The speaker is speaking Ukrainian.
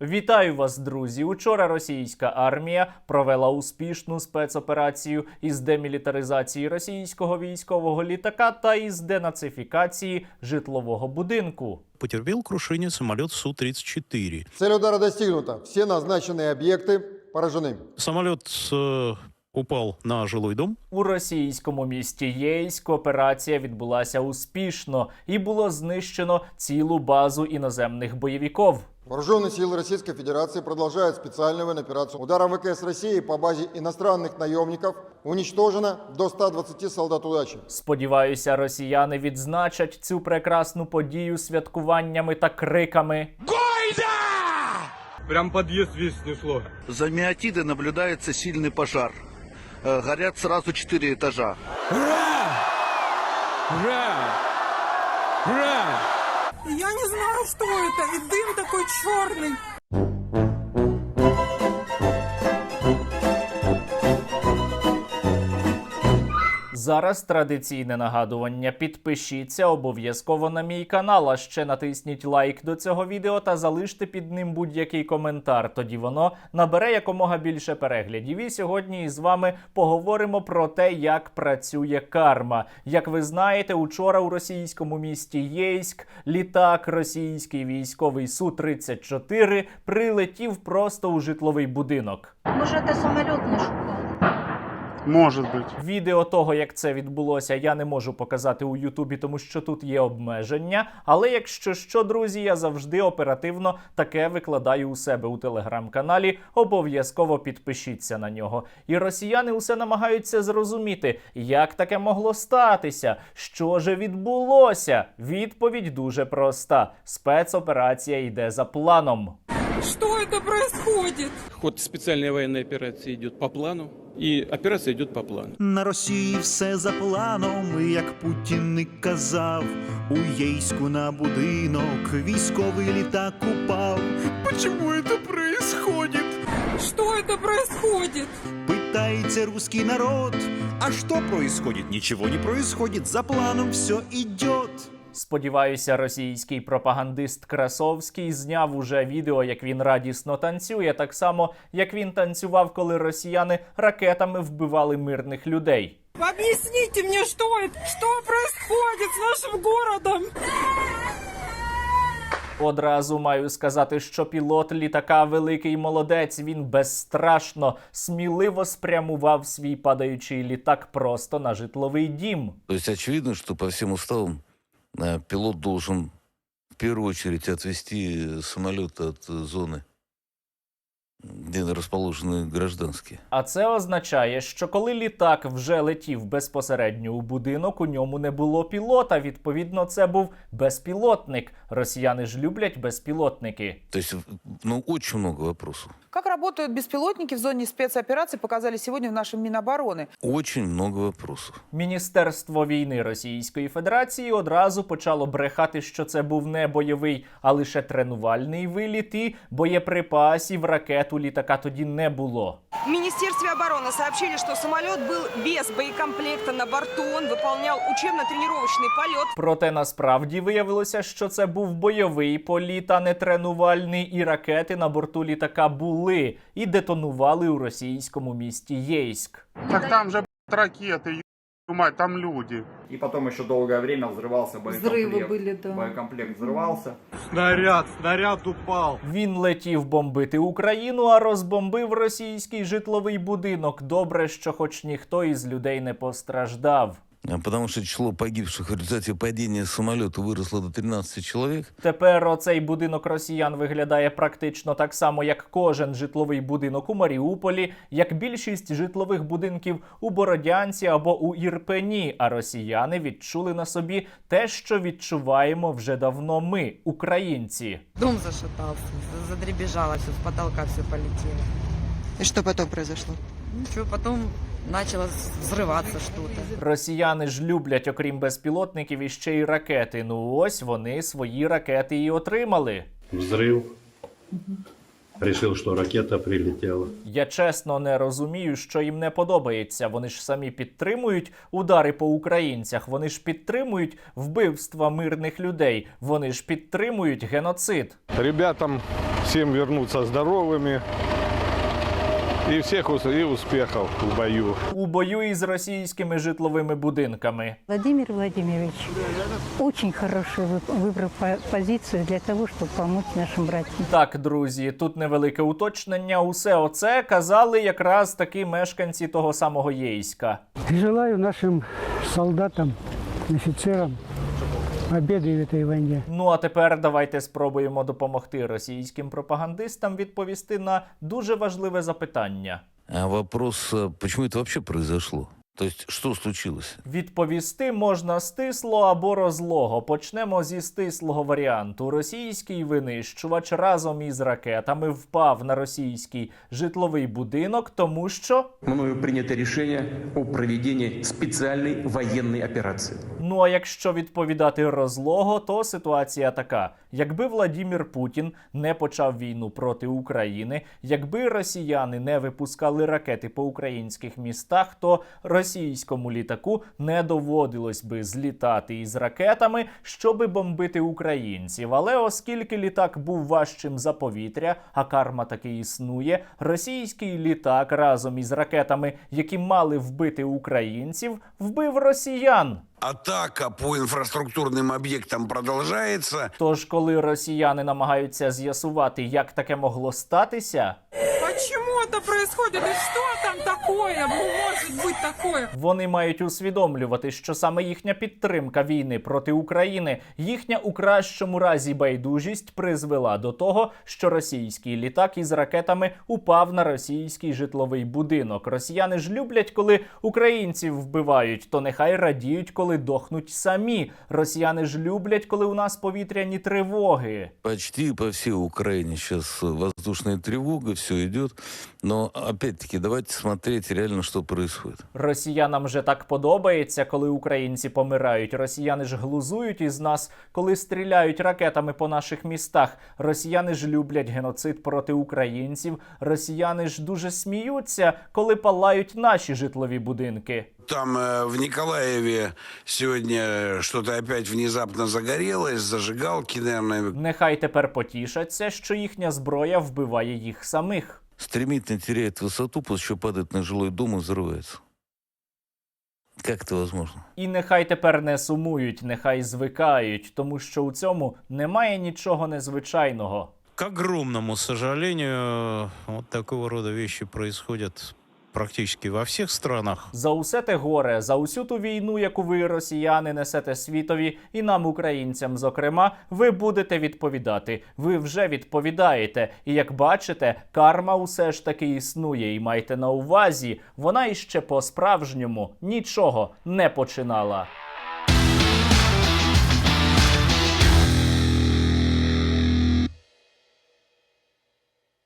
Вітаю вас, друзі! Учора російська армія провела успішну спецоперацію із демілітаризації російського військового літака та із денацифікації житлового будинку. потерпел крушение самолет Су-34. Цель удара достигнута. Все назначенные объекты поражены. Самолет э, упал на жилой дом. У російському місті Єйськ операція відбулася успішно і було знищено цілу базу іноземних бойовиків. Вооруженные силы Российской Федерации продолжают специальную военную операцию. Ударом ВКС России по базе иностранных наемников уничтожено до 120 солдат удачи. Сподіваюся, росіяни відзначать цю прекрасну подію святкуваннями та криками. Прям подъезд весь снесло. За Миотидой наблюдается сильный пожар. Э, Горят сразу четыре этажа. Я не знаю, что это. И дым такой черный. Зараз традиційне нагадування. Підпишіться обов'язково на мій канал. А ще натисніть лайк до цього відео та залиште під ним будь-який коментар. Тоді воно набере якомога більше переглядів. І сьогодні із вами поговоримо про те, як працює карма. Як ви знаєте, учора у російському місті Єйськ літак російський військовий су 34 прилетів просто у житловий будинок. Може, це самоліт не шукали? Может быть. Відео того, як це відбулося, я не можу показати у Ютубі, тому що тут є обмеження. Але якщо що, друзі, я завжди оперативно таке викладаю у себе у телеграм-каналі. Обов'язково підпишіться на нього. І росіяни усе намагаються зрозуміти, як таке могло статися, що же відбулося. Відповідь дуже проста: спецоперація йде за планом. Что это происходит? Ход специальной военной операции идет по плану, и операция идет по плану. На Росії все за планом, і як Путін і казав, у Єйську на будинок військовий літак упав. Почему это происходит? Что это происходит? Питається русский народ. А что происходит? Ничего не происходит. За планом все идет. Сподіваюся, російський пропагандист Красовський зняв уже відео, як він радісно танцює, так само як він танцював, коли росіяни ракетами вбивали мирних людей. Объясните мне, что это? Что происходит с нашим городом? Одразу маю сказати, що пілот літака великий молодець. Він безстрашно, сміливо спрямував свій падаючий літак просто на житловий дім. То есть очевидно, что по всем уставам э, пилот должен в первую очередь отвести самолет от э, зоны, где расположены гражданские. А це означає, що коли літак вже летів безпосередньо у будинок, у ньому не було пілота. Відповідно, це був безпілотник. Росіяни ж люблять безпілотники. То есть, ну, очень много вопросов. Как работают беспилотники в зоне спецоперации, показали сегодня в нашем Минобороны. Очень много вопросов. Міністерство війни Російської Федерації одразу почало брехати, що це був не бойовий, а лише тренувальний виліт, і боєприпасів ракет у літака тоді не було. В Министерстве обороны сообщили, что самолет был без боекомплекта на борту. Он выполнял учебно-тренировочный полет. Проте насправді виявилося, що це був бойовий політ, а не тренувальний, і ракети на борту літака були і детонували у російському місті Єйськ. Так там же блядь, ракеты, ё мать, там люди. И потом еще долгое время взрывался боекомплект. Взрывы были, да. Боекомплект взрывался. Снаряд, снаряд упал. Він летів бомбити Україну, а розбомбив російський житловий будинок. Добре, що хоч ніхто із людей не постраждав. А Потому что число погибших в результате падения самолета выросло до 13 человек. Тепер оцей будинок росіян виглядає практично так само, як кожен житловий будинок у Маріуполі, як більшість житлових будинків у Бородянці або у Ірпені. А росіяни відчули на собі те, що відчуваємо вже давно ми, українці. Дом зашатался, за- задребезжало все, с потолка все полетело. И что потом произошло? Ничего, потом начало с- взрываться что-то. Росіяни ж люблять, окрім безпілотників, іще й ракети. Ну ось вони свої ракети і отримали. Взрыв. решил, что ракета прилетела. Я чесно не розумію, що їм не подобається. Вони ж самі підтримують удари по українцях. Вони ж підтримують вбивства мирних людей. Вони ж підтримують геноцид. Ребятам всем вернуться здоровыми и всех и успехов в бою. У бою із російськими житловими будинками. Владимир Владимирович очень хорошую выбрал позицию для того, чтобы помочь нашим братьям. Так, друзі, тут невелике уточнення. Усе оце казали якраз таки мешканці того самого Єйська. Желаю нашим солдатам, офицерам победы в этой войне. Ну а тепер давайте спробуємо допомогти російським пропагандистам відповісти на дуже важливе запитання. А вопрос, а почему это вообще произошло? То есть, что случилось? Відповісти можна стисло або розлого. Почнемо зі стислого варіанту. Російський винищувач разом із ракетами впав на російський житловий будинок, тому що Мною принято решение о проведении специальной военной операции. Ну а якщо відповідати розлого, то ситуація така: якби Владімір Путін не почав війну проти України, якби росіяни не випускали ракети по українських містах, то російському літаку не доводилось би злітати із ракетами, щоби бомбити українців. Але оскільки літак був важчим за повітря, а карма таки існує, російський літак разом із ракетами, які мали вбити українців, вбив росіян. Атака по инфраструктурным объектам продолжается. Тож, коли росіяни намагаються з'ясувати, як таке могло статися, Почему это происходит? И что там такое? Может быть такое? вони мають усвідомлювати, що саме їхня підтримка війни проти України, їхня у кращому разі байдужість призвела до того, що російський літак із ракетами упав на російський житловий будинок. Росіяни ж люблять, коли українців вбивають, то нехай радіють, коли дохнуть самі. Росіяни ж люблять, коли у нас повітряні тривоги. Почти по всей Украине сейчас воздушная тревога, все идет. Но опять-таки давайте смотреть реально, что происходит. Росіянам же так подобається, коли українці помирають. Росіяни ж глузують із нас, коли стріляють ракетами по наших містах. Росіяни ж люблять геноцид проти українців. Росіяни ж дуже сміються, коли палають наші житлові будинки. Там э, в Николаеве сегодня что-то опять внезапно загорелось, зажигалки, наверное. Нехай тепер потішаться, що їхня зброя вбиває їх самих Стремительно теряет высоту, после чего падает на жилой дом и взрывается. Как это возможно? І нехай тепер не сумують, нехай звикають, тому що у цьому немає нічого незвичайного. К огромному сожалению, вот такого рода вещи происходят практически во всіх странах. За усе те горе, за усю ту війну, яку ви, росіяни, несете світові, і нам, українцям, зокрема, ви будете відповідати. Ви вже відповідаєте. І як бачите, карма усе ж таки існує. І майте на увазі, вона іще по-справжньому нічого не починала.